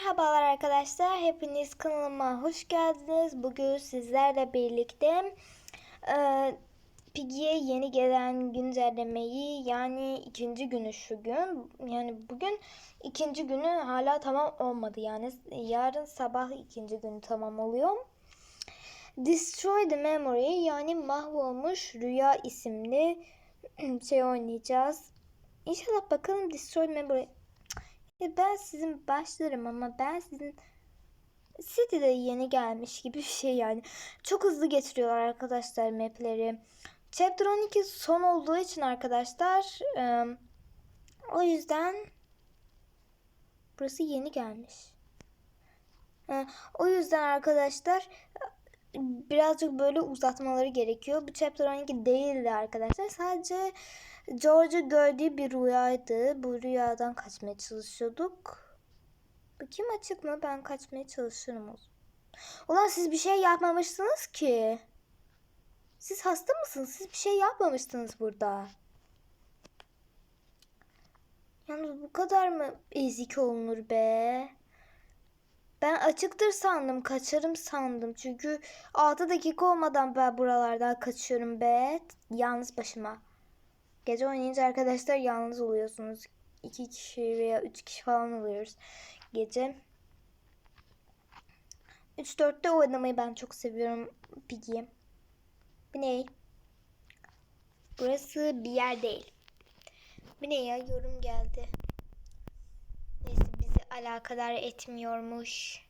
Merhabalar arkadaşlar. Hepiniz kanalıma hoş geldiniz. Bugün sizlerle birlikte e, Piggy'ye yeni gelen güncellemeyi yani ikinci günü şu gün. Yani bugün ikinci günü hala tamam olmadı. Yani yarın sabah ikinci günü tamam oluyor. Destroy the Memory yani mahvolmuş rüya isimli şey oynayacağız. İnşallah bakalım Destroy the Memory ya ben sizin başlarım ama ben sizin City'de yeni gelmiş gibi bir şey yani. Çok hızlı getiriyorlar arkadaşlar mapleri. Chapter 12 son olduğu için arkadaşlar e, o yüzden burası yeni gelmiş. E, o yüzden arkadaşlar birazcık böyle uzatmaları gerekiyor. Bu Chapter 12 değildi arkadaşlar. Sadece George'u gördüğü bir rüyaydı. Bu rüyadan kaçmaya çalışıyorduk. Bakayım açık mı? Ben kaçmaya çalışırım o. Ulan siz bir şey yapmamışsınız ki. Siz hasta mısınız? Siz bir şey yapmamıştınız burada. Yalnız bu kadar mı ezik olunur be? Ben açıktır sandım. Kaçarım sandım. Çünkü 6 dakika olmadan ben buralardan kaçıyorum be. Yalnız başıma. Gece oynayınca arkadaşlar yalnız oluyorsunuz. 2 kişi veya 3 kişi falan oluyoruz. Gece 3-4'te oynamayı ben çok seviyorum Piggy. Bu ne? Burası bir yer değil. Bu ne ya? Yorum geldi. Alakadar etmiyormuş.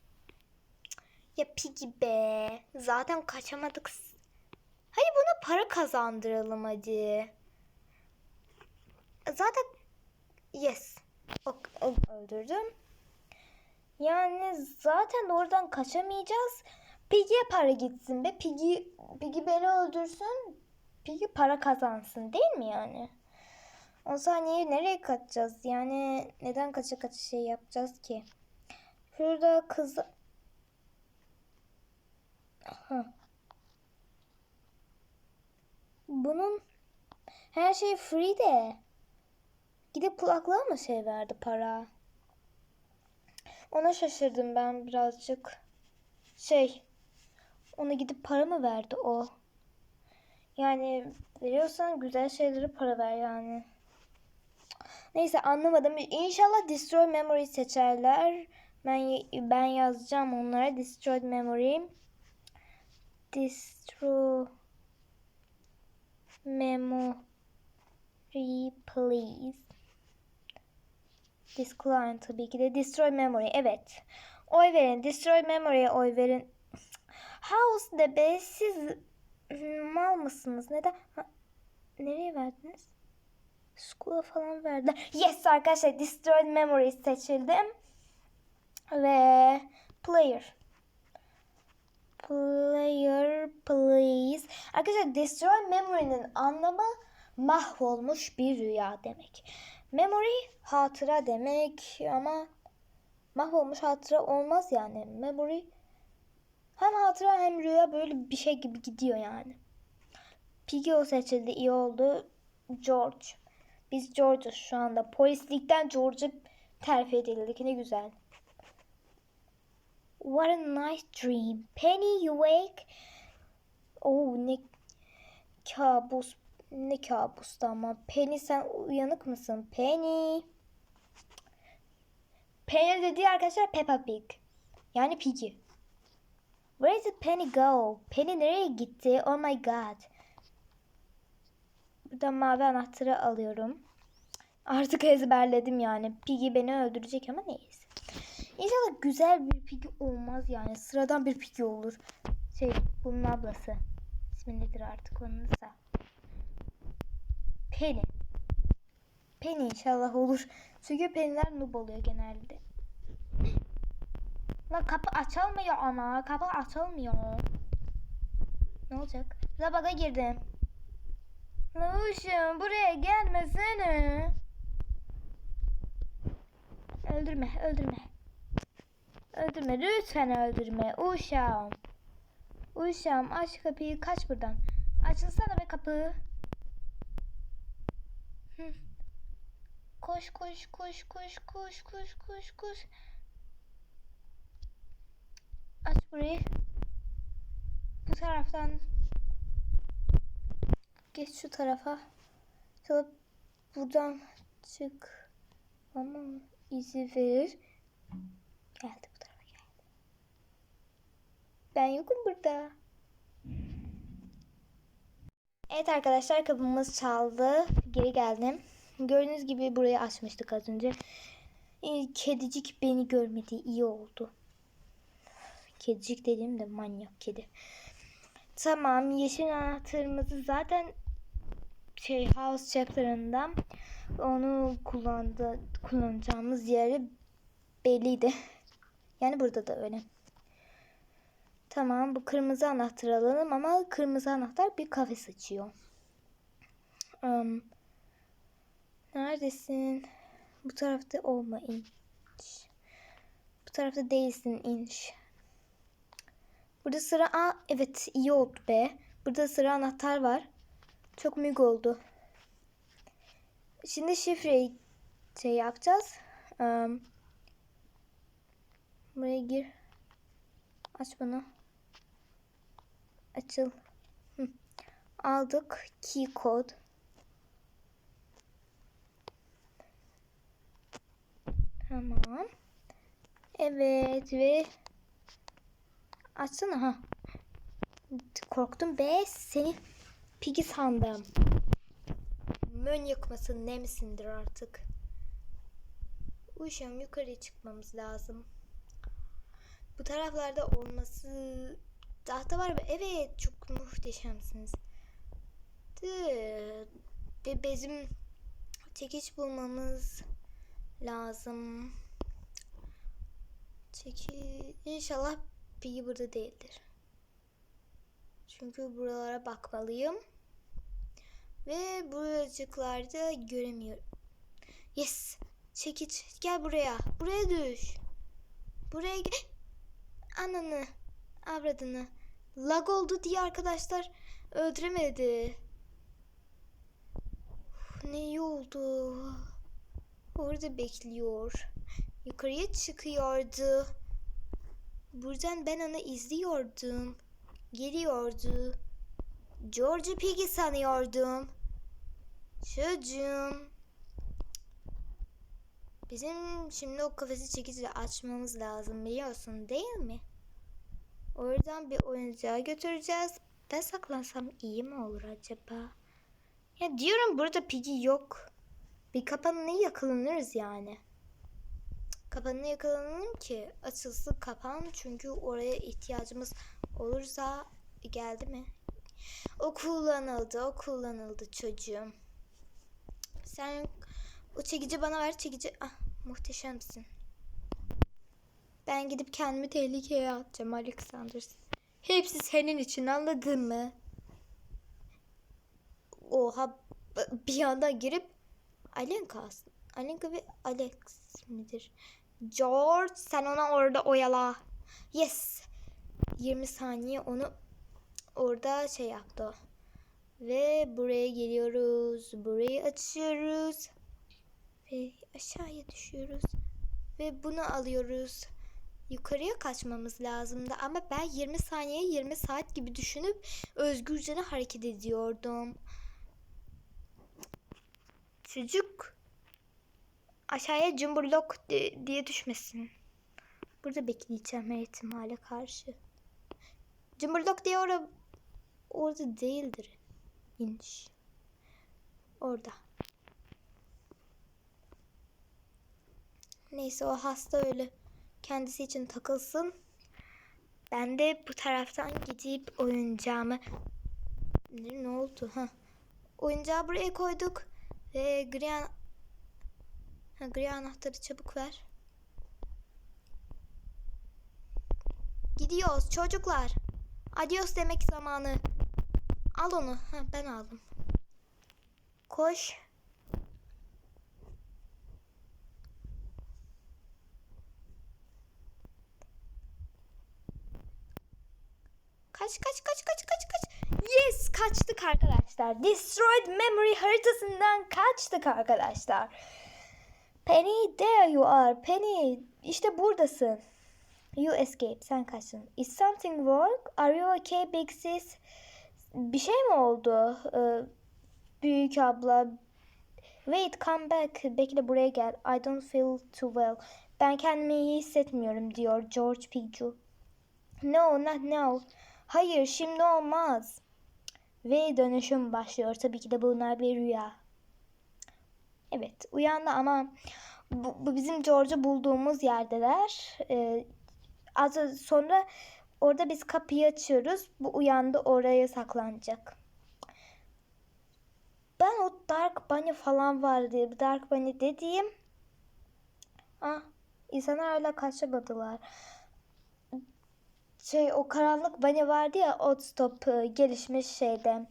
Ya Piggy be. Zaten kaçamadık. Hadi buna para kazandıralım hadi. Zaten yes. O, o öldürdüm. Yani zaten oradan kaçamayacağız. Piggy'ye para gitsin be. Piggy, Piggy beni öldürsün. Piggy para kazansın değil mi yani? O saniye nereye kaçacağız? Yani neden kaça kaça şey yapacağız ki? Şurada kız... Bunun her şey free de. Gidip kulaklığa mı şey verdi para? Ona şaşırdım ben birazcık. Şey, ona gidip para mı verdi o? Yani veriyorsan güzel şeylere para ver yani. Neyse anlamadım. İnşallah Destroy Memory seçerler. Ben ben yazacağım onlara Destroy Memory. Destroy Memory please. Discline tabii ki de. Destroy Memory. Evet. Oy verin. Destroy Memory'e oy verin. House de be siz mal mısınız? Neden? Ha, nereye verdiniz? School'a falan verdiler. Yes arkadaşlar. Destroy Memory seçildim. Ve player. Player please. Arkadaşlar Destroy Memory'nin anlamı mahvolmuş bir rüya demek. Memory hatıra demek ama mahvolmuş hatıra olmaz yani. Memory hem hatıra hem rüya böyle bir şey gibi gidiyor yani. Piggy o seçildi iyi oldu. George. Biz George'uz şu anda. Polislikten George'a terfi edildik. Ne güzel. What a nice dream. Penny you wake. Oh ne kabus ne kabustu ama. Penny sen uyanık mısın? Penny. Penny dediği arkadaşlar Peppa Pig. Yani Piggy. Where did Penny go? Penny nereye gitti? Oh my god. Buradan mavi anahtarı alıyorum. Artık ezberledim yani. Piggy beni öldürecek ama neyse. İnşallah güzel bir Piggy olmaz yani. Sıradan bir Piggy olur. Şey bunun ablası. İsmi nedir artık onun da. Penny. Penny inşallah olur. Çünkü Penny'ler noob oluyor genelde. Lan kapı açılmıyor ama. Kapı açılmıyor. Ne olacak? La girdim. Lavuşum buraya gelmesene. Öldürme, öldürme. Öldürme, lütfen öldürme. Uşağım. Uşağım aç kapıyı, kaç buradan. Açılsana be kapı. Hı. Koş koş koş koş koş koş koş koş. Aç burayı. Bu taraftan geç şu tarafa. Sonra buradan çık. Ama izi verir. Geldi bu tarafa geldi. Ben yokum burada. Evet arkadaşlar kapımız çaldı. Geri geldim. Gördüğünüz gibi burayı açmıştık az önce. Ee, Kedicik beni görmedi. iyi oldu. Kedicik dediğim de manyak kedi. Tamam yeşil anahtarımızı zaten şey house chapter'ından onu kullandı, kullanacağımız yeri belliydi. Yani burada da öyle. Tamam bu kırmızı anahtar alalım ama kırmızı anahtar bir kafes açıyor. Um, neredesin? Bu tarafta olma inç. Bu tarafta değilsin inç. Burada sıra Aa, evet iyi oldu be. Burada sıra anahtar var. Çok mük oldu. Şimdi şifreyi şey yapacağız. Um, buraya gir. Aç bunu. Açıl. Hı. Aldık. Key code. Tamam. Evet ve açsana ha. Korktum be seni pigi sandım. Mön yakmasın ne misindir artık. Uyuşuyorum yukarıya çıkmamız lazım. Bu taraflarda olması tahta var mı? Evet çok muhteşemsiniz. Bir bizim çekiç bulmamız lazım. Çeki inşallah Piggy burada değildir. Çünkü buralara bakmalıyım. Ve buracıklarda göremiyorum. Yes. Çekiç gel buraya. Buraya düş. Buraya gel. Ananı. Avradını. Lag oldu diye arkadaşlar öldüremedi. Uf, ne iyi oldu. Orada bekliyor. Yukarıya çıkıyordu. Buradan ben onu izliyordum. Geliyordu. George Piggy sanıyordum. Çocuğum. Bizim şimdi o kafesi çekici açmamız lazım biliyorsun değil mi? Oradan bir oyuncağı götüreceğiz. Ben saklansam iyi mi olur acaba? Ya diyorum burada Piggy yok. Bir kapanına yakalanırız yani. Kapanına yakalanalım ki açılsın kapan çünkü oraya ihtiyacımız olursa geldi mi? O kullanıldı, o kullanıldı çocuğum. Sen o çekici bana ver, çekici. Ah, muhteşemsin. Ben gidip kendimi tehlikeye atacağım Alexander. Hepsi senin için anladın mı? Oha bir anda girip Alenka aslında. Alenka ve Alex midir? George sen ona orada oyala. Yes. 20 saniye onu orada şey yaptı. Ve buraya geliyoruz. Burayı açıyoruz. Ve aşağıya düşüyoruz. Ve bunu alıyoruz. Yukarıya kaçmamız lazımdı ama ben 20 saniye 20 saat gibi düşünüp özgürce hareket ediyordum. Çocuk aşağıya cumburlok diye düşmesin. Burada bekleyeceğim her ihtimale karşı. Cumburlok diye orada orada değildir. İnş. Orada. Neyse o hasta öyle kendisi için takılsın. Ben de bu taraftan gidip oyuncağımı ne, ne oldu ha? Oyuncağı buraya koyduk ve gri, an... ha, gri anahtarı çabuk ver. Gidiyoruz çocuklar. Adios demek zamanı. Al onu. Ha, ben aldım. Koş. Kaç kaç kaç kaç kaç kaç. Yes kaçtık arkadaşlar. Destroyed Memory haritasından kaçtık arkadaşlar. Penny there you are. Penny işte buradasın. You escaped. Sen kaçtın. Is something wrong? Are you okay big sis? Bir şey mi oldu? Ee, büyük abla. Wait come back. Bekle buraya gel. I don't feel too well. Ben kendimi iyi hissetmiyorum diyor George Pigju. No not now. Hayır şimdi olmaz. Ve dönüşüm başlıyor. Tabii ki de bunlar bir rüya. Evet uyandı ama bu, bu bizim George'u bulduğumuz yerdeler. Ee, az sonra orada biz kapıyı açıyoruz. Bu uyandı oraya saklanacak. Ben o Dark Bunny falan var diye Dark Bunny dediğim ah insanlar hala kaçamadılar. Şey o karanlık Bunny vardı ya Oddstop e, gelişmiş şeyde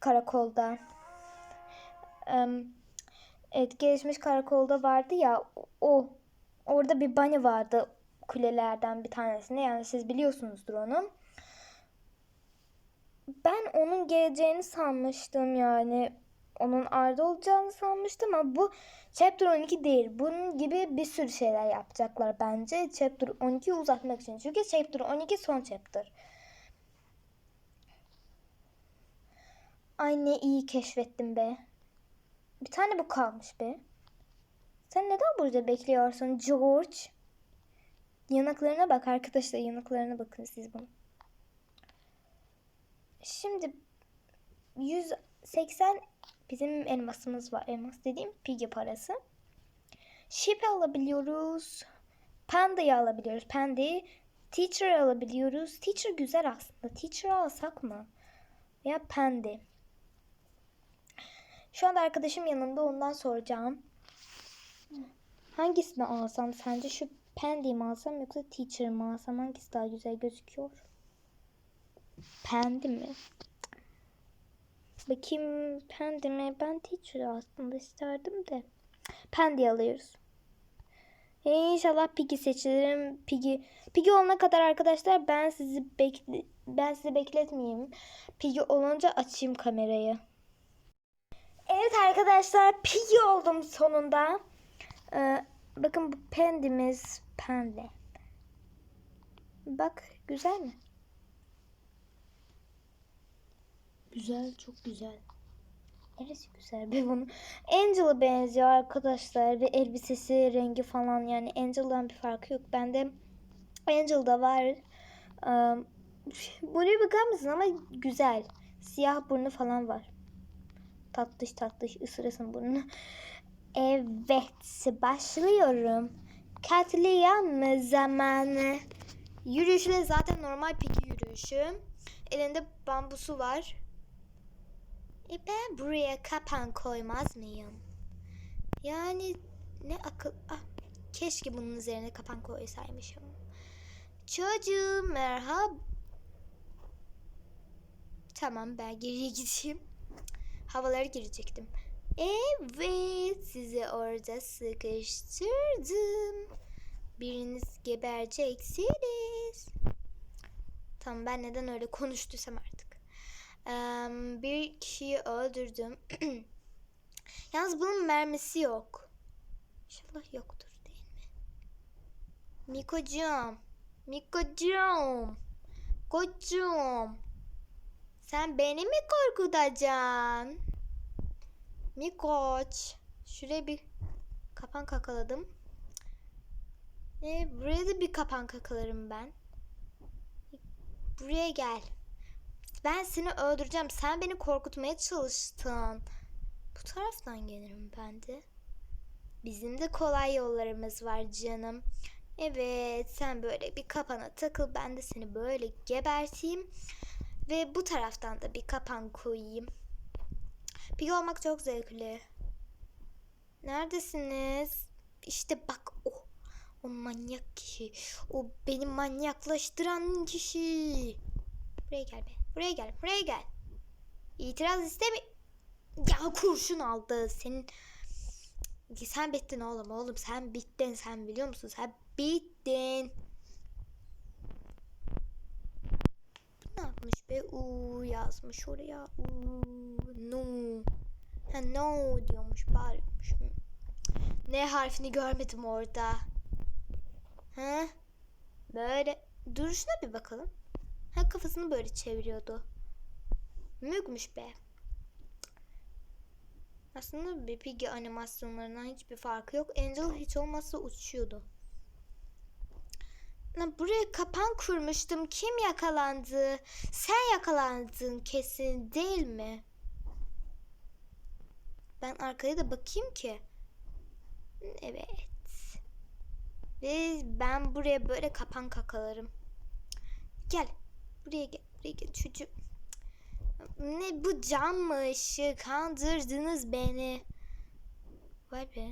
karakolda. Em, evet gelişmiş karakolda vardı ya o orada bir Bunny vardı kulelerden bir tanesinde yani siz biliyorsunuzdur onu. Ben onun geleceğini sanmıştım yani. Onun Arda olacağını sanmıştım ama bu Chapter 12 değil. Bunun gibi bir sürü şeyler yapacaklar bence. Chapter 12'yi uzatmak için. Çünkü Chapter 12 son chapter. Ay ne iyi keşfettim be. Bir tane bu kalmış be. Sen neden burada bekliyorsun George? Yanaklarına bak arkadaşlar yanaklarına bakın siz bunu. Şimdi 180 bizim elmasımız var. Elmas dediğim piggy parası. Sheep alabiliyoruz. Panda'yı alabiliyoruz. Panda'yı Teacher alabiliyoruz. Teacher güzel aslında. Teacher alsak mı? Ya Panda. Şu anda arkadaşım yanımda ondan soracağım. Hangisini alsam sence şu Pandy'yi mi alsam yoksa Teacher'ı mı alsam hangisi daha güzel gözüküyor? Pandy mi? Bakayım Pandy mi? Ben Teacher aslında isterdim de. Pandy alıyoruz. İnşallah Piggy seçilirim. Piggy. Piggy olana kadar arkadaşlar ben sizi bekle ben sizi bekletmeyeyim. Piggy olunca açayım kamerayı. Evet arkadaşlar Piggy oldum sonunda. Ee, bakın bu pendimiz pende. Bak güzel mi? Güzel çok güzel. Neresi güzel be bunun. Angel'a benziyor arkadaşlar ve elbisesi rengi falan yani Angel'dan bir farkı yok. Bende Angel'da var. Um, buraya bakar mısın ama güzel. Siyah burnu falan var. Tatlış tatlış ısırasın burnunu. Evet başlıyorum. Katliam zamanı. Yürüyüşle zaten normal piki yürüyüşü. Elinde bambusu var. E ben buraya kapan koymaz mıyım? Yani ne akıl... Ah, keşke bunun üzerine kapan koysaymışım. Çocuğum merhaba. Tamam ben geriye gideyim. Havalara girecektim. Evet sizi orada sıkıştırdım. Biriniz gebereceksiniz. Tamam ben neden öyle konuştuysam artık. Ee, bir kişiyi öldürdüm. Yalnız bunun mermisi yok. İnşallah yoktur değil mi? Mikocuğum. Mikocuğum. Kocuğum. Sen beni mi korkutacaksın? Mikoç. Şuraya bir kapan kakaladım. E, buraya da bir kapan kakalarım ben. Buraya gel. Ben seni öldüreceğim. Sen beni korkutmaya çalıştın. Bu taraftan gelirim ben de. Bizim de kolay yollarımız var canım. Evet sen böyle bir kapana takıl. Ben de seni böyle geberteyim. Ve bu taraftan da bir kapan koyayım. Pig olmak çok zevkli. Neredesiniz? İşte bak o. O manyak kişi. O beni manyaklaştıran kişi. Buraya gel be. Buraya gel. Buraya gel. İtiraz istemi. Ya kurşun aldı. Senin sen bittin oğlum oğlum sen bittin sen biliyor musun sen bittin. Ne yapmış be? Uuu yazmış oraya. Uuu no. Ha no diyormuş bağırıyormuş. Ne harfini görmedim orada. Ha? Bö duruşuna bir bakalım. Ha kafasını böyle çeviriyordu. Mükmüş be. Aslında bir Piggy animasyonlarından hiçbir farkı yok. Angel hiç olmazsa uçuyordu. Buraya kapan kurmuştum. Kim yakalandı? Sen yakalandın kesin değil mi? Ben arkaya da bakayım ki. Evet. Ve ben buraya böyle kapan kakalarım. Gel. Buraya gel. Buraya gel çocuğum. Ne bu cam mı ışık? Kandırdınız beni. Vay be.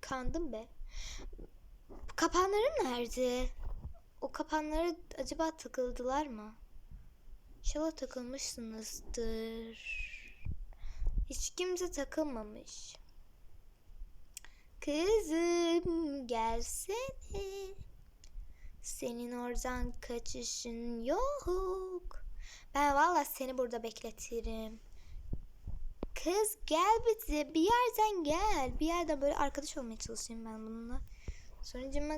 Kandım be. Kapanlarım nerede? O kapanlara acaba takıldılar mı? İnşallah takılmışsınızdır. Hiç kimse takılmamış. Kızım gelsene. Senin oradan kaçışın yok. Ben valla seni burada bekletirim. Kız gel bize bir yerden gel. Bir yerden böyle arkadaş olmaya çalışayım ben bununla. Sonucuma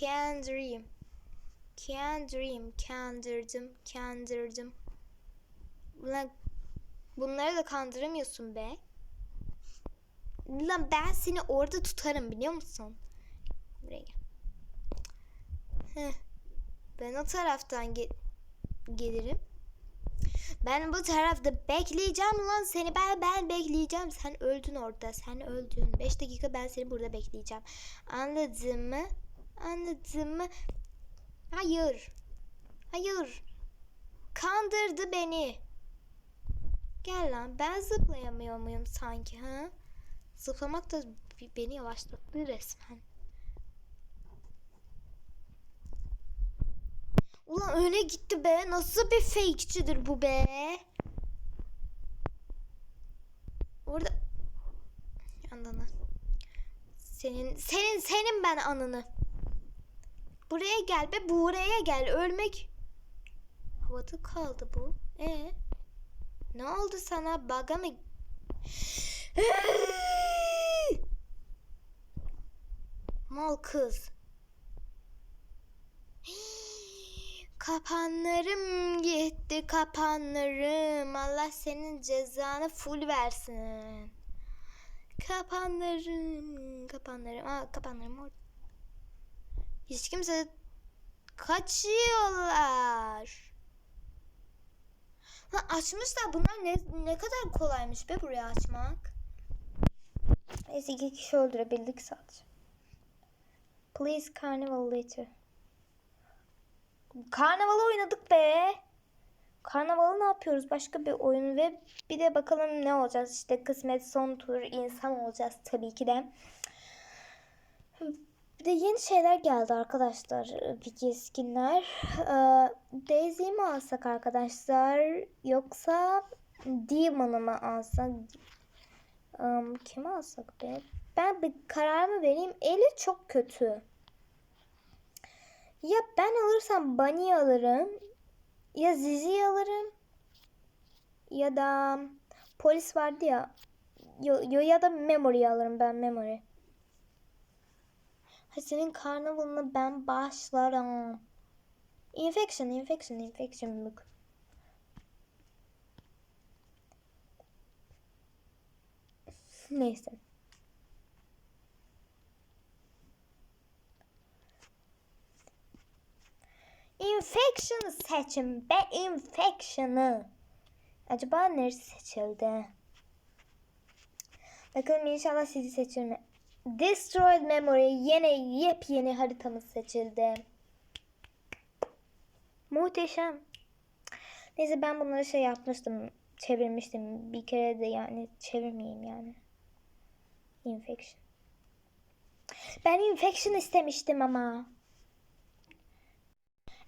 kandırayım. Kandırayım. Kandırdım. Kandırdım. Ulan bunları da kandıramıyorsun be. Lan ben seni orada tutarım biliyor musun? Buraya gel. Heh. Ben o taraftan ge- gelirim. Ben bu tarafta bekleyeceğim lan seni ben ben bekleyeceğim. Sen öldün orada. Sen öldün. 5 dakika ben seni burada bekleyeceğim. Anladın mı? Anladın mı? Hayır. Hayır. Kandırdı beni. Gel lan ben zıplayamıyor muyum sanki ha? Zıplamak da beni yavaşlattı resmen. Ulan öne gitti be. Nasıl bir fake'cidir bu be? Orada ananı. Senin senin senin ben ananı. Buraya gel be buraya gel ölmek. Havada kaldı bu. E ne oldu sana? Baga mı? Mal kız. Kapanlarım gitti kapanlarım. Allah senin cezanı full versin. Kapanlarım, kapanlarım. Aa, kapanlarım orada. Hiç kimse kaçıyorlar. Ha, açmışlar bunlar ne, ne kadar kolaymış be buraya açmak. Neyse iki kişi öldürebildik sadece. Please carnival later. Karnaval oynadık be. Karnavalı ne yapıyoruz? Başka bir oyun ve bir de bakalım ne olacağız. İşte kısmet son tur insan olacağız tabii ki de. Bir de yeni şeyler geldi arkadaşlar. Peki skinler. Ee, Daisy'yi mi alsak arkadaşlar? Yoksa Demon'ı mı alsak? Um, kimi alsak be? Ben bir kararımı vereyim. Eli çok kötü. Ya ben alırsam Bunny alırım. Ya Zizi alırım. Ya da polis vardı ya. Yo, yo ya da Memory alırım ben Memory. Senin karnavalına ben başlarım. Infection, infection, infection book. Neyse. Infection seçin be infection'ı. Acaba neresi seçildi? Bakalım inşallah sizi seçir mi? Destroyed Memory yine yepyeni haritamız seçildi. Muhteşem. Neyse ben bunları şey yapmıştım. Çevirmiştim. Bir kere de yani çevirmeyeyim yani. Infection. Ben infection istemiştim ama.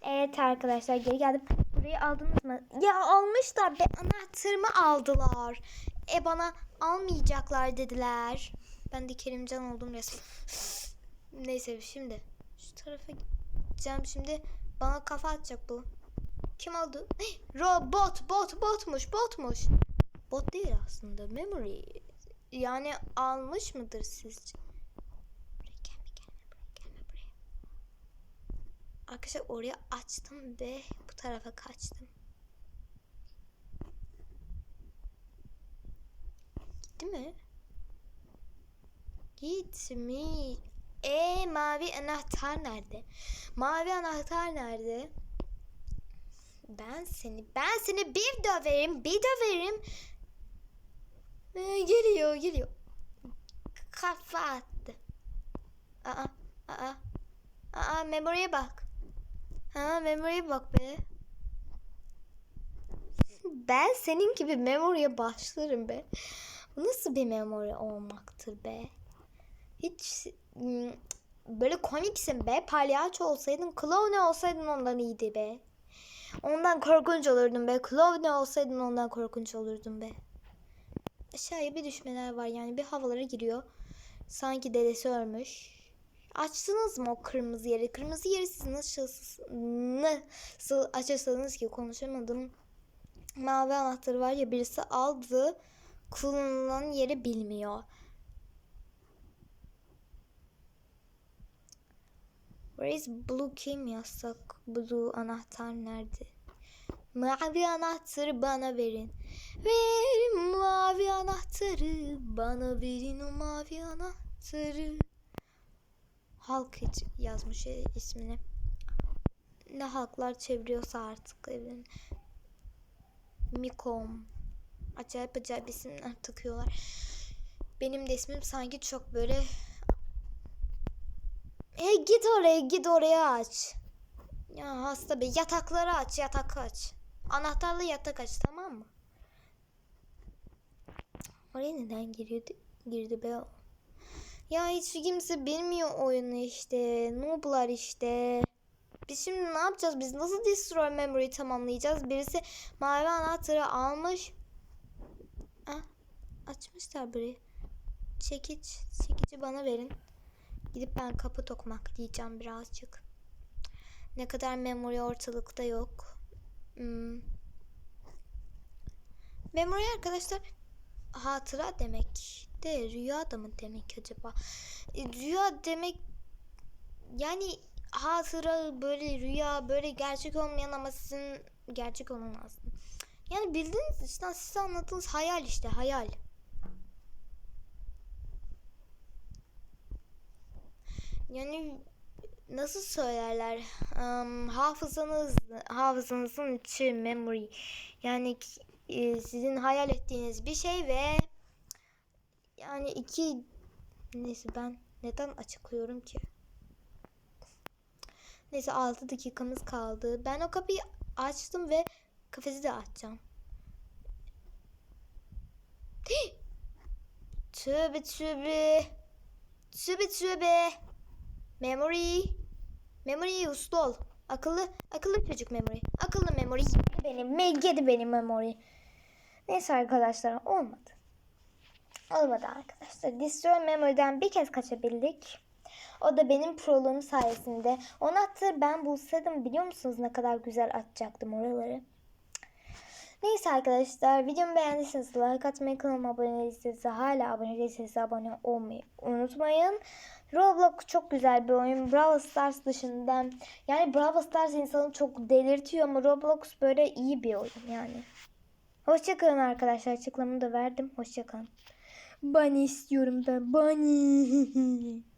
Evet arkadaşlar geri geldim. Burayı aldınız mı? Ya almışlar be anahtarımı aldılar. E bana almayacaklar dediler. Ben de Kerimcan oldum resmen. Neyse şimdi şu tarafa gideceğim şimdi. Bana kafa atacak bu. Kim aldı? Robot, bot, botmuş, botmuş. Bot değil aslında. Memory. Yani almış mıdır sizce? Buraya gelme, gelme, buraya gelme, buraya. Arkadaşlar oraya açtım ve bu tarafa kaçtım. Gitti mi? Gitmiş. E mavi anahtar nerede? Mavi anahtar nerede? Ben seni ben seni bir döverim bir döverim. Ee, geliyor geliyor. Kafa attı. Aa aa. Aa memoriye bak. Ha memoriye bak be. Ben senin gibi memoriye başlarım be. Bu nasıl bir memori olmaktır be? Hiç böyle komiksin be. Palyaço olsaydın, clown olsaydın ondan iyiydi be. Ondan korkunç olurdun be. Clown olsaydın ondan korkunç olurdun be. Aşağıya bir düşmeler var yani bir havalara giriyor. Sanki dedesi ölmüş. Açtınız mı o kırmızı yeri? Kırmızı yeri siz nasıl, nasıl açarsanız ki konuşamadım. Mavi anahtarı var ya birisi aldı. Kullanılan yeri bilmiyor. Where is blue kim yazsak? Blue anahtar nerede? Mavi anahtarı bana verin. Verin mavi anahtarı. Bana verin o mavi anahtarı. Halk yazmış ismini. Ne halklar çeviriyorsa artık evlerini. Mikom. Acayip acayip isimler takıyorlar. Benim de ismim sanki çok böyle... E git oraya git oraya aç. Ya hasta be yatakları aç yatak aç. Anahtarlı yatak aç tamam mı? Oraya neden giriyordu? Girdi be. Ya hiç kimse bilmiyor oyunu işte. Noob'lar işte. Biz şimdi ne yapacağız? Biz nasıl destroy memory'yi tamamlayacağız? Birisi mavi anahtarı almış. Ah, açmışlar burayı. Çekiç. Çekici bana verin. Gidip ben kapı tokmak diyeceğim birazcık. Ne kadar memory ortalıkta yok. Hmm. Memory arkadaşlar hatıra demek de rüya da mı demek acaba? E, rüya demek yani hatıra böyle rüya böyle gerçek olmayan ama sizin gerçek olan aslında. Yani bildiğiniz işte size anlattığınız hayal işte hayal. Yani nasıl söylerler? Um, hafızanız hafızanızın içi memory. Yani e, sizin hayal ettiğiniz bir şey ve yani iki neyse ben neden açıklıyorum ki? Neyse 6 dakikamız kaldı. Ben o kapıyı açtım ve kafesi de açacağım. tövbe tövbe. Tövbe tövbe. Memory. Memory uslu ol. Akıllı, akıllı çocuk memory. Akıllı memory. Yedi benim, yedi benim memory. Neyse arkadaşlar olmadı. Olmadı arkadaşlar. Destroy Memory'den bir kez kaçabildik. O da benim proluğum sayesinde. O anahtarı ben bulsaydım biliyor musunuz ne kadar güzel atacaktım oraları. Neyse arkadaşlar videomu beğendiyseniz like atmayı kanalıma abone değilseniz hala abone değilseniz abone olmayı unutmayın. Roblox çok güzel bir oyun. Brawl Stars dışında yani Brawl Stars insanı çok delirtiyor ama Roblox böyle iyi bir oyun yani. Hoşçakalın arkadaşlar. Açıklamamı da verdim. Hoşçakalın. Bunny istiyorum ben. Bunny.